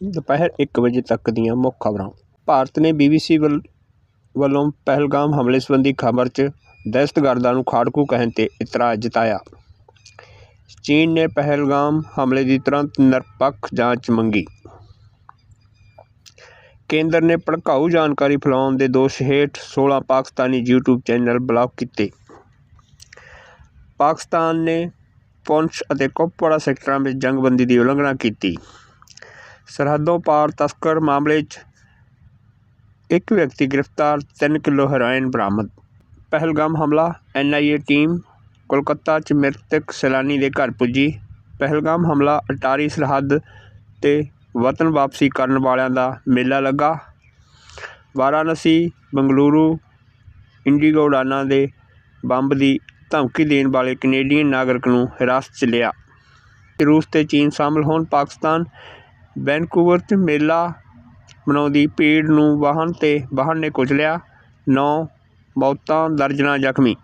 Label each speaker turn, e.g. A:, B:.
A: ਦੁਪਹਿਰ 1 ਵਜੇ ਤੱਕ ਦੀਆਂ ਮੁੱਖ ਖਬਰਾਂ। ਭਾਰਤ ਨੇ ਬੀਬੀਸੀ ਵੱਲੋਂ ਪਹਿਲਗਾਮ ਹਮਲੇ ਸੰਬੰਧੀ ਖਬਰ 'ਚ ਦਹਿਸ਼ਤਗਰਦਾਂ ਨੂੰ ਖਾੜਕੂ ਕਹਿਣ 'ਤੇ ਇਤਰਾਜ਼ ਜਤਾਇਆ। ਚੀਨ ਨੇ ਪਹਿਲਗਾਮ ਹਮਲੇ ਦੀ ਤੁਰੰਤ ਨਿਰਪੱਖ ਜਾਂਚ ਮੰਗੀ। ਕੇਂਦਰ ਨੇ ਭੜਕਾਊ ਜਾਣਕਾਰੀ ਫੈਲਾਉਣ ਦੇ ਦੋਸ਼ ਹੇਠ 16 ਪਾਕਿਸਤਾਨੀ YouTube ਚੈਨਲ ਬਲਾਕ ਕੀਤੇ। ਪਾਕਿਸਤਾਨ ਨੇ ਪੁੰਛ ਅਤੇ ਕੁਪਵਾੜਾ ਸੈਕਟਰਾਂ ਵਿੱਚ ਜੰਗਬੰਦੀ ਦੀ ਉਲੰਘਣਾ ਕੀਤੀ। ਸਰਹੱਦੋਂ ਪਾਰ ਤਸਕਰ ਮਾਮਲੇ 'ਚ ਇੱਕ ਵਿਅਕਤੀ ਗ੍ਰਿਫਤਾਰ, ਤਿੰਨ ਕਿਲੋ ਹੈਰੋਇਨ ਬਰਾਮਦ। ਪਹਿਲਗਾਮ ਹਮਲਾ ਐਨਆਈਏ ਟੀਮ ਕੋਲਕਾਤਾ 'ਚ ਮ੍ਰਿਤਕ ਸੈਲਾਨੀ ਦੇ ਘਰ ਪੁੱਜੀ। ਪਹਿਲਗਾਮ ਹਮਲਾ, ਅਟਾਰੀ ਸਰਹੱਦ 'ਤੇ ਵਤਨ ਵਾਪਸੀ ਕਰਨ ਵਾਲਿਆਂ ਦਾ ਮੇਲਾ ਲੱਗਾ। ਵਾਰਾਣਸੀ, ਬੰਗਲੁਰੂ, ਇੰਡੀਗੋ ਉਡਾਨਾਂ ਦੇ ਬੰਬ ਦੀ ਧਮਕੀ ਦੇਣ ਵਾਲੇ ਕੈਨੇਡੀਅਨ ਨਾਗਰਿਕ ਨੂੰ ਹਿਰਾਸਤ 'ਚ ਲਿਆ। ਰੂਸ ਤੇ ਚੀਨ ਸ਼ਾਮਲ ਹੋਣ ਪਾਕਿਸਤਾਨ ਵੈਨਕੂਵਰ 'ਚ ਮੇਲਾ ਮਨਾਉਂਦੀ ਭੀੜ ਨੂੰ ਵਾਹਨ ਤੇ ਵਾਹਨ ਨੇ ਕੁਚਲਿਆ। ਨੌ ਮੌਤਾਂ ਦਰਜਨਾਂ ਜ਼ਖਮੀ